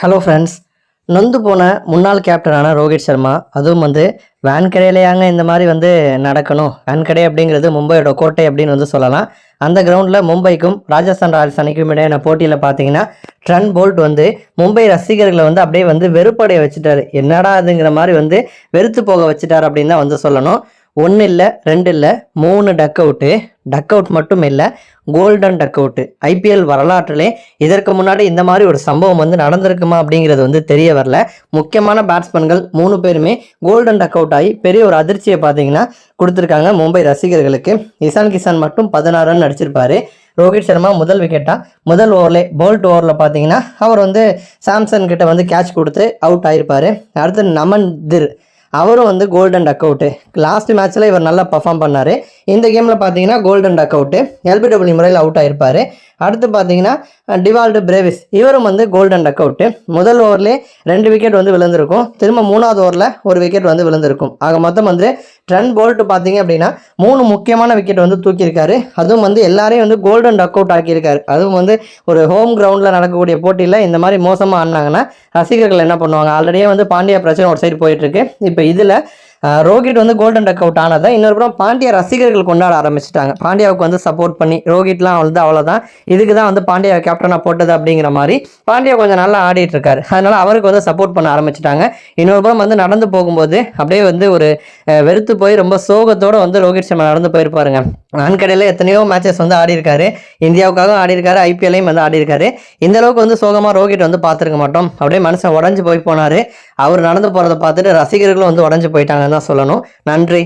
Hello friends நொந்து போன முன்னாள் கேப்டனான ரோஹித் சர்மா அதுவும் வந்து வேன்கடையிலையாங்க இந்த மாதிரி வந்து நடக்கணும்? வேன்கடை அப்படிங்கிறது மும்பையோட கோட்டை அப்படின்னு வந்து சொல்லலாம். அந்த கிரவுண்டில் மும்பைக்கும் ராஜஸ்தான் ராயல்ஸ் அணிக்கும் இடையான போட்டியில் பார்த்தீங்கன்னா ட்ரன் போல்ட் வந்து மும்பை ரசிகர்களை வந்து அப்படியே வந்து வெறுப்படைய வச்சுட்டாரு. என்னடா அதுங்கிற மாதிரி வந்து வெறுத்து போக வச்சுட்டாரு அப்படின்னு தான் வந்து சொல்லணும். ஒன்று இல்லை ரெண்டு இல்லை மூணு டக் அவுட்டு டக் அவுட் மட்டும் இல்லை கோல்டன் டக் அவுட்டு ஐபிஎல் வரலாற்றிலே இதற்கு முன்னாடி இந்த மாதிரி ஒரு சம்பவம் வந்து நடந்திருக்குமா அப்படிங்கிறது வந்து தெரிய வரல. முக்கியமான பேட்ஸ்மேன்கள் மூணு பேருமே கோல்டன் டக் அவுட் ஆகி பெரிய ஒரு அதிர்ச்சியை பார்த்தீங்கன்னா கொடுத்துருக்காங்க மும்பை ரசிகர்களுக்கு. இசான் கிசான் மட்டும் பதினாறு ரன் அடிச்சிருப்பாரு. ரோஹித் சர்மா முதல் விக்கெட்டாக முதல் ஓவரில் போல்ட் ஓவரில் பார்த்தீங்கன்னா அவர் வந்து சாம்சன் கிட்ட வந்து கேட்ச் கொடுத்து அவுட் ஆகிருப்பார் அடுத்து நமன் திர் அவரும் வந்து கோல்டன் டக் அவுட்டு லாஸ்ட் மேட்ச்சில் இவர் நல்லா பர்ஃபார்ம் பண்ணார். இந்த கேமில் பார்த்தீங்கன்னா கோல்டன் டக் அவுட்டு எல்பிடபிள்யூ முறையில் அவுட் ஆகிருப்பார் அடுத்து பார்த்தீங்கன்னா டிவால்டு பிரேவிஸ் இவரும் வந்து கோல்டன் டக் அவுட்டு முதல் ஓவர்லேயே ரெண்டு விக்கெட் வந்து விழுந்திருக்கும். திரும்ப மூணாவது ஓவரில் ஒரு விக்கெட் வந்து விழுந்திருக்கும். ஆக மொத்தம் வந்து ட்ரெண்ட் போல்ட் பார்த்தீங்க அப்படின்னா மூணு முக்கியமான விக்கெட் வந்து தூக்கியிருக்காரு. அதுவும் வந்து எல்லாரையும் வந்து கோல்டன் டக் அவுட் ஆக்கியிருக்காரு. அதுவும் வந்து ஒரு ஹோம் கிரவுண்டில் நடக்கக்கூடிய போட்டியில் இந்த மாதிரி மோசமாக ஆடினாங்கன்னா ரசிகர்கள் என்ன பண்ணுவாங்க? ஆல்ரெடியே வந்து பாண்டியா பிரச்சனை ஒரு சைடு போயிட்டுருக்கு இப்போ இதில் ரோஹித் வந்து கோல்டன் டக் அவுட் ஆனதை இன்னொரு புறம் பாண்டியா ரசிகர்கள் கொண்டாட ஆரம்பிச்சிட்டாங்க. பாண்டியாவுக்கு வந்து சப்போர்ட் பண்ணி ரோஹித்லாம் வந்து அவ்வளோதான் இதுக்கு தான் வந்து பாண்டியா கேப்டனாக போட்டது அப்படிங்கிற மாதிரி பாண்டியா கொஞ்சம் நல்லா ஆடிட்டு இருக்காரு. அதனால அவருக்கு வந்து சப்போர்ட் பண்ண ஆரம்பிச்சிட்டாங்க. இன்னொரு புறம் வந்து நடந்து போகும்போது அப்படியே வந்து ஒரு வெறுத்து போய் ரொம்ப சோகத்தோட வந்து ரோஹித் சர்மா நடந்து போயிருப்பாருங்க. வான்கடையில் எத்தனையோ மேட்சஸ் வந்து ஆடி இருக்காரு இந்தியாவுக்காக ஆடி இருக்காரு ஐபிஎல்லையும் வந்து ஆடி இருக்காரு இந்த அளவுக்கு வந்து சோகமாக ரோஹித் வந்து பார்த்துருக்க மாட்டோம். அப்படியே மனுஷன் உடஞ்சு போய் போனார். அவர் நடந்து போகிறத பார்த்துட்டு ரசிகர்களும் வந்து உடஞ்சி போயிட்டாங்கன்னு தான் சொல்லணும். நன்றி.